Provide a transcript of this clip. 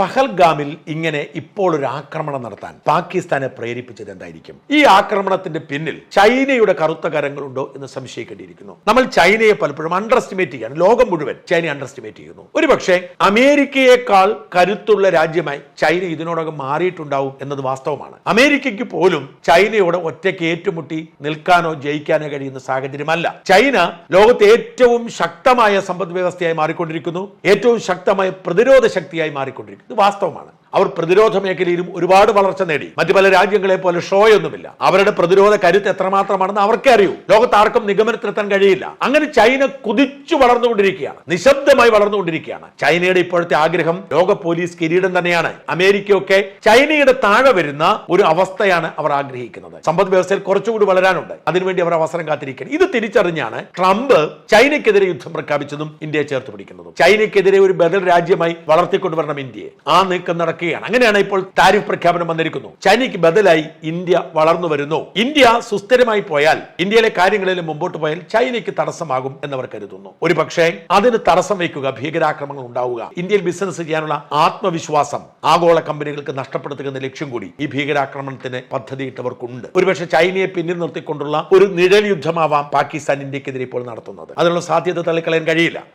പഹൽഗാമിൽ ഇങ്ങനെ ഇപ്പോൾ ഒരു ആക്രമണം നടത്താൻ പാകിസ്ഥാനെ പ്രേരിപ്പിച്ചത് എന്തായിരിക്കും ഈ ആക്രമണത്തിന്റെ പിന്നിൽ ചൈനയുടെ കറുത്ത കരങ്ങളുണ്ടോ എന്ന് സംശയിക്കേണ്ടിയിരിക്കുന്നു. നമ്മൾ ചൈനയെ പലപ്പോഴും അണ്ടർ എസ്റ്റിമേറ്റ് ലോകം മുഴുവൻ ചൈന അണ്ടർ എസ്റ്റിമേറ്റ് ചെയ്യുന്നു. ഒരുപക്ഷെ അമേരിക്കയേക്കാൾ കരുത്തുള്ള രാജ്യമായി ചൈന ഇതിനോടകം മാറിയിട്ടുണ്ടാവും എന്നത് വാസ്തവമാണ്. അമേരിക്കയ്ക്ക് പോലും ചൈനയോട് ഒറ്റയ്ക്ക് ഏറ്റുമുട്ടി നിൽക്കാനോ ജയിക്കാനോ കഴിയുന്ന സാഹചര്യമല്ല. ചൈന ലോകത്തെ ഏറ്റവും ശക്തമായ സമ്പദ് വ്യവസ്ഥയായി മാറിക്കൊണ്ടിരിക്കുന്നു. ഏറ്റവും ശക്തമായ പ്രതിരോധ ശക്തിയായി മാറിക്കൊണ്ടിരിക്കുന്നു. ഇത് വാസ്തവമാണ്. അവർ പ്രതിരോധ മേഖലയിലും ഒരുപാട് വളർച്ച നേടി. മറ്റു പല രാജ്യങ്ങളെ പോലെ ഷോയൊന്നുമില്ല. അവരുടെ പ്രതിരോധ കരുത്ത് എത്രമാത്രമാണെന്ന് അവർക്കേ അറിയൂ. ലോകത്ത് ആർക്കും നിഗമനത്തിലെത്താൻ കഴിയില്ല. അങ്ങനെ ചൈന കുതിച്ചു വളർന്നുകൊണ്ടിരിക്കുകയാണ്. നിശബ്ദമായി വളർന്നുകൊണ്ടിരിക്കുകയാണ്. ചൈനയുടെ ഇപ്പോഴത്തെ ആഗ്രഹം ലോക പോലീസ് കിരീടം തന്നെയാണ്. അമേരിക്കയൊക്കെ ചൈനയുടെ താഴെ വരുന്ന ഒരു അവസ്ഥയാണ് അവർ ആഗ്രഹിക്കുന്നത്. സമ്പദ് വ്യവസ്ഥയിൽ കുറച്ചുകൂടി വളരാനുണ്ട്. അതിനുവേണ്ടി അവർ അവസരം കാത്തിരിക്കുകയാണ്. ഇത് തിരിച്ചറിഞ്ഞാണ് ട്രംപ് ചൈനയ്ക്കെതിരെ യുദ്ധം പ്രഖ്യാപിച്ചതും ഇന്ത്യയെ ചേർത്ത് പിടിക്കുന്നതും. ചൈനയ്ക്കെതിരെ ഒരു ബദൽ രാജ്യമായി വളർത്തിക്കൊണ്ടുവരണം ഇന്ത്യയെ. ആ നീക്കം നടക്കുകയാണ്. അങ്ങനെയാണ് ഇപ്പോൾ താരിഫ് പ്രഖ്യാപനം വന്നിരിക്കുന്നു. ചൈനയ്ക്ക് ബദലായി ഇന്ത്യ വളർന്നു വരുന്നു. ഇന്ത്യ സുസ്ഥിരമായി പോയാൽ ഇന്ത്യയിലെ കാര്യങ്ങളിൽ മുമ്പോട്ട് പോയാൽ ചൈനയ്ക്ക് തടസ്സമാകും എന്നവർ കരുതുന്നു. ഒരു പക്ഷേ അതിന് തടസ്സം വയ്ക്കുക ഭീകരാക്രമണങ്ങൾ ഉണ്ടാവുക ഇന്ത്യയിൽ ബിസിനസ് ചെയ്യാനുള്ള ആത്മവിശ്വാസം ആഗോള കമ്പനികൾക്ക് നഷ്ടപ്പെടുത്തുക എന്ന ലക്ഷ്യം കൂടി ഈ ഭീകരാക്രമണത്തിന് പദ്ധതിയിട്ടവർക്കുണ്ട്. ഒരുപക്ഷെ ചൈനയെ പിന്നിൽ നിർത്തിക്കൊണ്ടുള്ള ഒരു നിഴൽ യുദ്ധമാവാം പാകിസ്ഥാൻ ഇന്ത്യക്കെതിരെ ഇപ്പോൾ നടത്തുന്നത്. അതിനുള്ള സാധ്യത തള്ളിക്കളയാൻ കഴിയില്ല.